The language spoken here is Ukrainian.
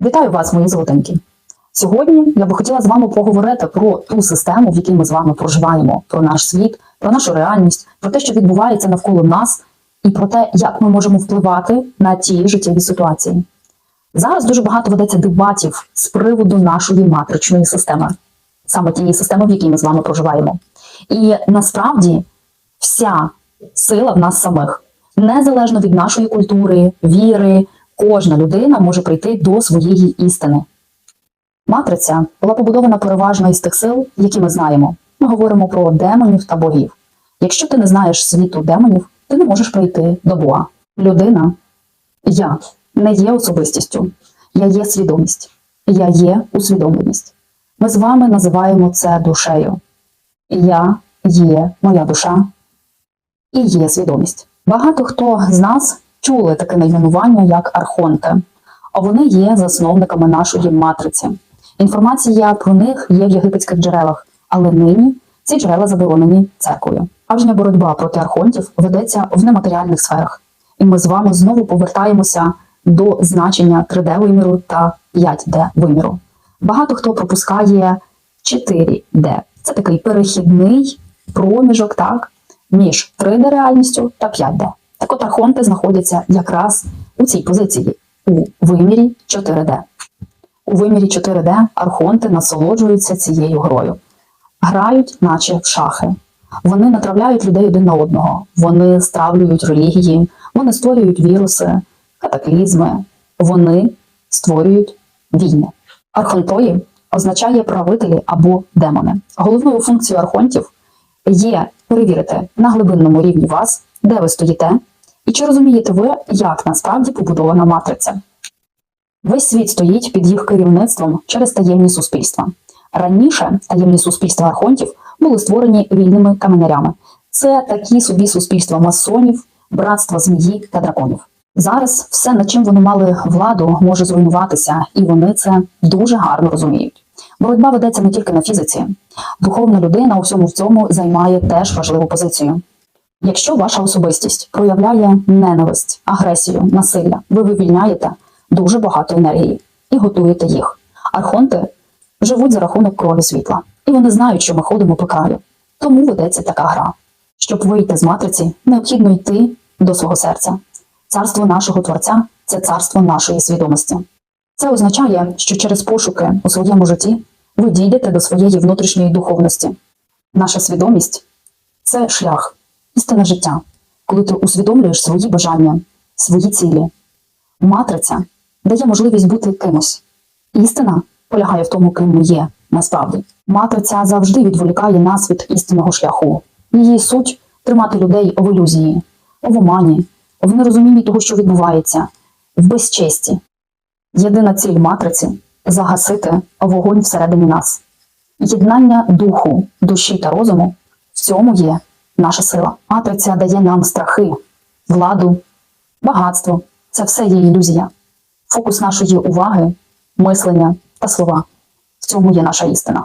Вітаю вас, мої золотенькі. Сьогодні я би хотіла з вами поговорити про ту систему, в якій ми з вами проживаємо, про наш світ, про нашу реальність, про те, що відбувається навколо нас, і про те, як ми можемо впливати на ті життєві ситуації. Зараз дуже багато ведеться дебатів з приводу нашої матричної системи, саме тієї системи, в якій ми з вами проживаємо. І насправді вся сила в нас самих, незалежно від нашої культури, віри, кожна людина може прийти до своєї істини. Матриця була побудована переважно із тих сил, які ми знаємо. Ми говоримо про демонів та богів. Якщо ти не знаєш світу демонів, ти не можеш прийти до Бога. Людина, я не є особистістю, я є свідомість, я є усвідомленість. Ми з вами називаємо це душею. Я є моя душа і є свідомість. Багато хто з нас чули таке найменування як архонти, а вони є засновниками нашої матриці. Інформація про них є в єгипетських джерелах, але нині ці джерела заборонені церквою. Справжня боротьба проти архонтів ведеться в нематеріальних сферах, і ми з вами знову повертаємося до значення 3D-виміру та 5D виміру. Багато хто пропускає 4D. Це такий перехідний проміжок, так, між 3D-реальністю та 5D. Так от архонти знаходяться якраз у цій позиції у вимірі 4D. У вимірі 4D архонти насолоджуються цією грою, грають, наче в шахи. Вони натравляють людей один на одного, вони стравлюють релігії, вони створюють віруси, катаклізми, вони створюють війни. Архонтої означає правителі або демони. Головною функцією архонтів є перевірити на глибинному рівні вас, де ви стоїте, і чи розумієте ви, як насправді побудована матриця. Весь світ стоїть під їх керівництвом через таємні суспільства. Раніше таємні суспільства архонтів були створені вільними каменярями. Це такі собі суспільства масонів, братства змії та драконів. Зараз все, над чим вони мали владу, може зруйнуватися, і вони це дуже гарно розуміють. Боротьба ведеться не тільки на фізиці. Духовна людина у всьому в цьому займає теж важливу позицію. Якщо ваша особистість проявляє ненависть, агресію, насилля, ви вивільняєте дуже багато енергії і готуєте їх. Архонти живуть за рахунок крові світла, і вони знають, що ми ходимо по краю. Тому ведеться така гра. Щоб вийти з матриці, необхідно йти до свого серця. Царство нашого Творця це царство нашої свідомості. Це означає, що через пошуки у своєму житті ви дійдете до своєї внутрішньої духовності. Наша свідомість це шлях, істинне життя, коли ти усвідомлюєш свої бажання, свої цілі. Матриця дає можливість бути кимось. Істина полягає в тому, ким ми є насправді. Матриця завжди відволікає нас від істинного шляху. Її суть тримати людей в ілюзії, в омані, в нерозумінні того, що відбувається, в безчесті. Єдина ціль матриці загасити вогонь всередині нас. Єднання духу, душі та розуму в цьому є наша сила. Матриця дає нам страхи, владу, багатство це все є ілюзія. Фокус нашої уваги, мислення та слова. В цьому є наша істина.